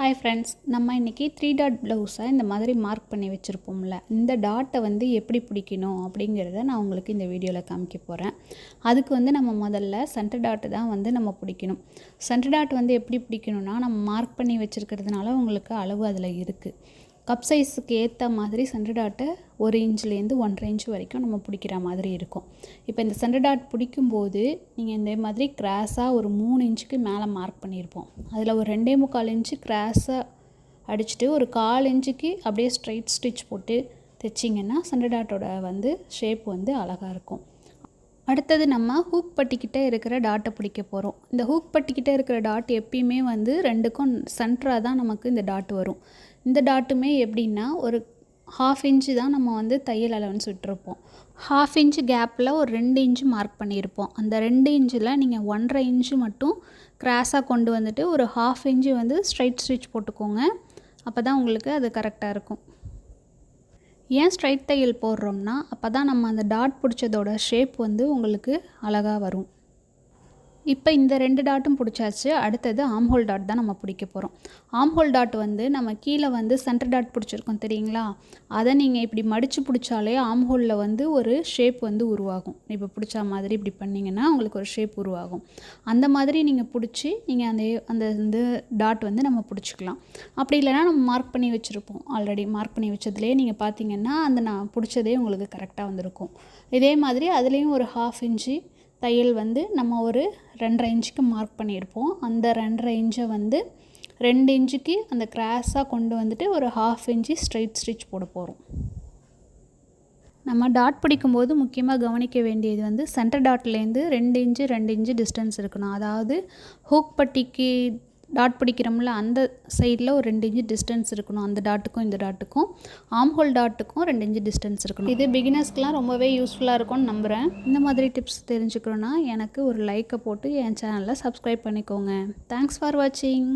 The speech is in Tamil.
ஹாய் ஃப்ரெண்ட்ஸ் நம்ம இன்றைக்கி த்ரீ டாட் ப்ளவுஸை இந்த மாதிரி மார்க் பண்ணி வச்சுருப்போம்ல. இந்த டாட்டை வந்து எப்படி பிடிக்கணும் அப்படிங்கிறத நான் உங்களுக்கு இந்த வீடியோவில் காமிக்க போகிறேன் அதுக்கு வந்து நம்ம முதல்ல சென்டர் டாட்டு தான் வந்து நம்ம பிடிக்கணும். சென்டர் டாட் வந்து எப்படி பிடிக்கணும்னா நம்ம மார்க் பண்ணி வச்சுருக்கிறதுனால உங்களுக்கு அளவு அதில் இருக்குது கப் சைஸுக்கு ஏற்ற மாதிரி சென்டர் டாட்டை ஒரு இன்ச்லேருந்து ஒன்றரை இன்ச் வரைக்கும் நம்ம பிடிக்கிற மாதிரி இருக்கும். இப்போ இந்த சென்டர் டாட் பிடிக்கும்போது நீங்கள் இந்த மாதிரி கிராஸாக ஒரு மூணு இன்ச்சுக்கு மேலே மார்க் பண்ணியிருப்போம் அதில் ஒரு ரெண்டே முக்கால் இன்ச்சு கிராஸாக அடிச்சுட்டு ஒரு கால் இன்ச்சுக்கு அப்படியே ஸ்ட்ரைட் ஸ்டிச் போட்டு தைச்சிங்கன்னா சென்டர் டாட்டோட வந்து ஷேப் வந்து அழகாக இருக்கும். அடுத்தது நம்ம ஹூக் பட்டிக்கிட்டே இருக்கிற டாட்டை பிடிக்க போகிறோம் இந்த ஹூக் பட்டிக்கிட்டே இருக்கிற டாட் எப்பயுமே வந்து ரெண்டுக்கும் சென்டராக தான் நமக்கு இந்த டாட் வரும். இந்த டாட்டுமே எப்படின்னா ஒரு ஹாஃப் இன்ச்சு தான் நம்ம வந்து தையல் அலவன்ஸ் விட்டுருப்போம். ஹாஃப் இன்ச்சு கேப்பில் ஒரு ரெண்டு இன்ச்சு மார்க் பண்ணியிருப்போம். அந்த ரெண்டு இன்ச்சில் நீங்கள் ஒன்றரை இன்ச்சு மட்டும் கிராஸாக கொண்டு வந்துட்டு ஒரு ஹாஃப் இன்ச்சு வந்து ஸ்ட்ரைட் ஸ்டிச் போட்டுக்கோங்க. அப்போ தான் உங்களுக்கு அது கரெக்டாக இருக்கும். ஏன் ஸ்ட்ரைட் தையல் போடுறோம்னா அப்போ தான் நம்ம அந்த டாட் பிடிச்சதோட ஷேப் வந்து உங்களுக்கு அழகாக வரும். இப்போ இந்த ரெண்டு டாட்டும் பிடிச்சாச்சு. அடுத்தது ஆம்ஹோல் டாட் தான் நம்ம பிடிக்க போகிறோம் ஆம்ஹோல் டாட் வந்து நம்ம கீழே வந்து சென்டர் டாட் பிடிச்சிருக்கோம் தெரியுங்களா? அதை நீங்கள் இப்படி மடித்து பிடிச்சாலே ஆம்ஹோலில் வந்து ஒரு ஷேப் வந்து உருவாகும். இப்போ பிடிச்ச மாதிரி இப்படி பண்ணிங்கன்னா உங்களுக்கு ஒரு ஷேப் உருவாகும். அந்த மாதிரி நீங்கள் பிடிச்சி நீங்கள் அந்த அந்த வந்து டாட் வந்து நம்ம பிடிச்சிக்கலாம். அப்படி இல்லைனா நம்ம மார்க் பண்ணி வச்சுருப்போம். ஆல்ரெடி மார்க் பண்ணி வச்சதுலேயே நீங்கள் பார்த்தீங்கன்னா அந்த நான் பிடிச்சதே உங்களுக்கு கரெக்டாக வந்திருக்கும். இதே மாதிரி அதுலேயும் ஒரு ஹாஃப் இன்ச்சு தையல் வந்து நம்ம ஒரு ரெண்டரை இன்ச்சுக்கு மார்க் பண்ணியிருப்போம். அந்த ரெண்டரை இன்ச்சை வந்து ரெண்டு இன்ச்சுக்கு அந்த கிராஸாக கொண்டு வந்துட்டு ஒரு ஹாஃப் இன்ச்சு ஸ்ட்ரைட் ஸ்டிச் போட போகிறோம் நம்ம டாட் பிடிக்கும்போது முக்கியமாக கவனிக்க வேண்டியது வந்து சென்டர் டாட்லேருந்து ரெண்டு இன்ச்சு ரெண்டு இன்ச்சு டிஸ்டன்ஸ் இருக்கணும். அதாவது ஹூக் பட்டிக்கு டாட் பிடிக்கிறோம்ல அந்த சைடில் ஒரு ரெண்டு இன்ச்சு டிஸ்டன்ஸ் இருக்கணும். அந்த டாட்டுக்கும் இந்த டாட்டுக்கும் ஆம்ஹோல் டாட்டுக்கும் ரெண்டு இன்ச்சு டிஸ்டன்ஸ் இருக்கணும். இது பிகினர்ஸ்க்குலாம் ரொம்பவே யூஸ்ஃபுல்லாக இருக்கும்னு நம்புகிறேன் இந்த மாதிரி டிப்ஸ் தெரிஞ்சுக்கணுன்னா எனக்கு ஒரு லைக்கை போட்டு என் சேனலை சப்ஸ்கிரைப் பண்ணிக்கோங்க. தேங்க்ஸ் ஃபார் வாட்சிங்